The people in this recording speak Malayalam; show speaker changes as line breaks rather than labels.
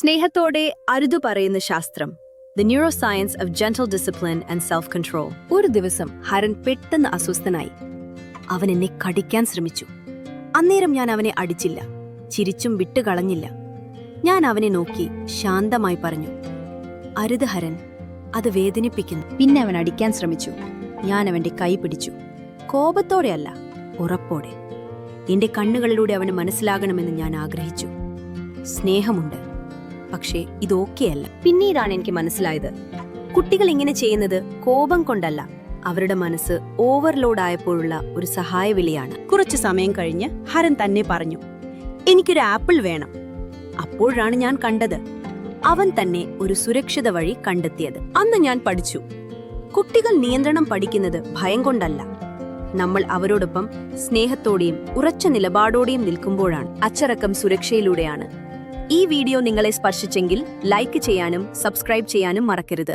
സ്നേഹത്തോടെ അരുതു പറയുന്ന ശാസ്ത്രം the neuroscience of gentle discipline and self control ഒരു ദിവസം ഹരൻ പെട്ടെന്ന് അസ്വസ്ഥനായി. അവൻ എന്നെ കടിക്കാൻ ശ്രമിച്ചു. അന്നേരം ഞാൻ അവനെ അടിച്ചില്ല ചിരിച്ചും വിട്ടുകളഞ്ഞില്ല. ഞാൻ അവനെ നോക്കി ശാന്തമായി പറഞ്ഞു അരുത് ഹരൻ അത് വേദനിപ്പിക്കുന്നു. പിന്നെ അവൻ അടിക്കാൻ ശ്രമിച്ചു. ഞാൻ അവന്റെ കൈ പിടിച്ചു. കോപത്തോടെയല്ല ഉറപ്പോടെ. എന്റെ കണ്ണുകളിലൂടെ അവന് മനസ്സിലാകണമെന്ന് ഞാൻ ആഗ്രഹിച്ചു. സ്നേഹമുണ്ട്. പക്ഷേ ഇത് ഓക്കെയല്ല പിന്നീടാണ് എനിക്ക് മനസ്സിലായത്. കുട്ടികൾ ഇങ്ങനെ ചെയ്യുന്നത് കോപം കൊണ്ടല്ല. അവരുടെ മനസ്സ് ഓവർലോഡ് ആയപ്പോഴുള്ള ഒരു സഹായവിളിയാണ്
കുറച്ചു സമയം കഴിഞ്ഞ് ഹരൻ തന്നെ പറഞ്ഞു എനിക്കൊരു ആപ്പിൾ വേണം.
അപ്പോഴാണ് ഞാൻ കണ്ടത്. അവൻ തന്നെ ഒരു സുരക്ഷിത വഴി കണ്ടെത്തിയത്. അന്ന് ഞാൻ പഠിച്ചു. കുട്ടികൾ നിയന്ത്രണം പഠിക്കുന്നത് ഭയം കൊണ്ടല്ല. നമ്മൾ അവരോടൊപ്പം സ്നേഹത്തോടെയും ഉറച്ച നിലപാടോടെയും നിൽക്കുമ്പോഴാണ് അച്ചടക്കം സുരക്ഷയിലൂടെയാണ്. ഈ വീഡിയോ നിങ്ങളെ സ്പർശിച്ചെങ്കിൽ ലൈക്ക് ചെയ്യാനും സബ്സ്ക്രൈബ് ചെയ്യാനും മറക്കരുത്.